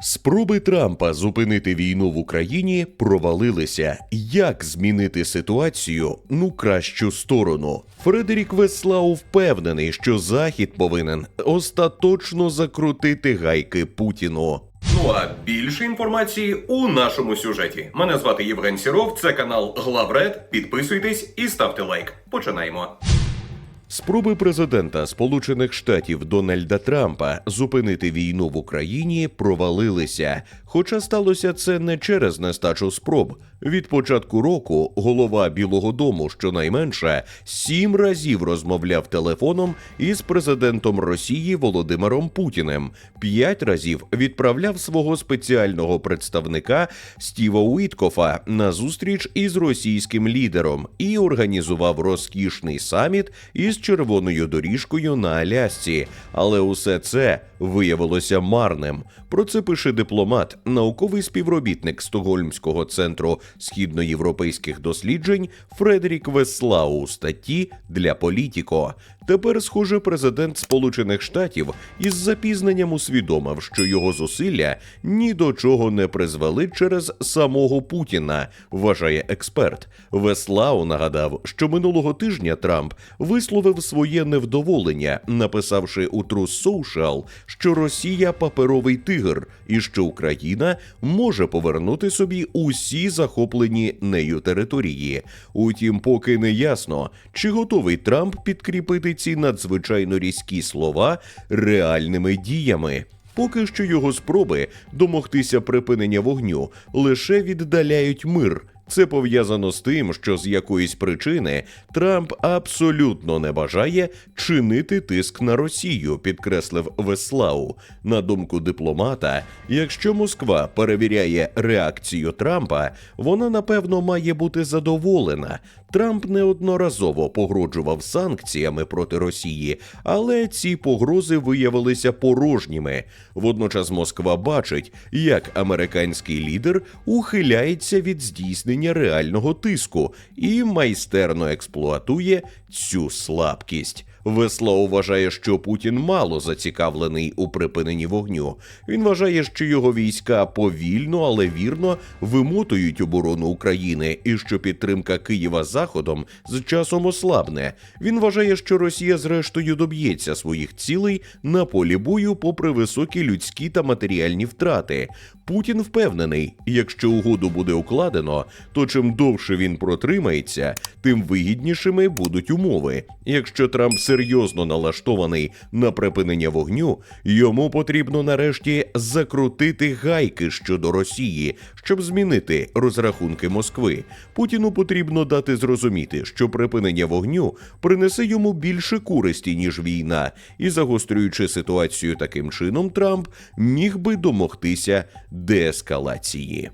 Спроби Трампа зупинити війну в Україні провалилися. Як змінити ситуацію ну кращу сторону? Фредерік Веслау впевнений, що Захід повинен остаточно закрутити гайки Путіну. Ну а більше інформації у нашому сюжеті. Мене звати Євген Сіров, це канал Главред. Підписуйтесь і ставте лайк. Починаємо. Спроби президента Сполучених Штатів Дональда Трампа зупинити війну в Україні провалилися. Хоча сталося це не через нестачу спроб. Від початку року голова Білого Дому щонайменше сім разів розмовляв телефоном із президентом Росії Володимиром Путіним. П'ять разів відправляв свого спеціального представника Стіва Уіткофа на зустріч із російським лідером і організував розкішний саміт із червоною доріжкою на Алясці. Але усе це виявилося марним. Про це пише дипломат, науковий співробітник Стокгольмського центру східноєвропейських досліджень Фредерік Веслау у статті для Політіко. Тепер, схоже, президент Сполучених Штатів із запізненням усвідомив, що його зусилля ні до чого не призвели через самого Путіна, вважає експерт. Веслау нагадав, що минулого тижня Трамп висловив своє невдоволення, написавши у True Social, що Росія паперовий тигр і що Україна може повернути собі усі захоплені нею території. Утім, поки не ясно, чи готовий Трамп підкріпити ці надзвичайно різкі слова реальними діями. Поки що його спроби домогтися припинення вогню лише віддаляють мир. Це пов'язано з тим, що з якоїсь причини Трамп абсолютно не бажає чинити тиск на Росію, підкреслив Веслау. На думку дипломата, якщо Москва перевіряє реакцію Трампа, вона напевно має бути задоволена. Трамп неодноразово погроджував санкціями проти Росії, але ці погрози виявилися порожніми. Водночас Москва бачить, як американський лідер ухиляється від здійснення реального тиску і майстерно експлуатує цю слабкість. Весло вважає, що Путін мало зацікавлений у припиненні вогню. Він вважає, що його війська повільно, але вірно вимотують оборону України, і що підтримка Києва заходом з часом ослабне. Він вважає, що Росія зрештою доб'ється своїх цілей на полі бою, попри високі людські та матеріальні втрати. Путін впевнений, якщо угоду буде укладено, то чим довше він протримається, тим вигіднішими будуть умови. Якщо Трамп серйозно налаштований на припинення вогню, йому потрібно нарешті закрутити гайки щодо Росії, щоб змінити розрахунки Москви. Путіну потрібно дати зрозуміти, що припинення вогню принесе йому більше користі ніж війна, і загострюючи ситуацію таким чином, Трамп міг би домогтися деескалації.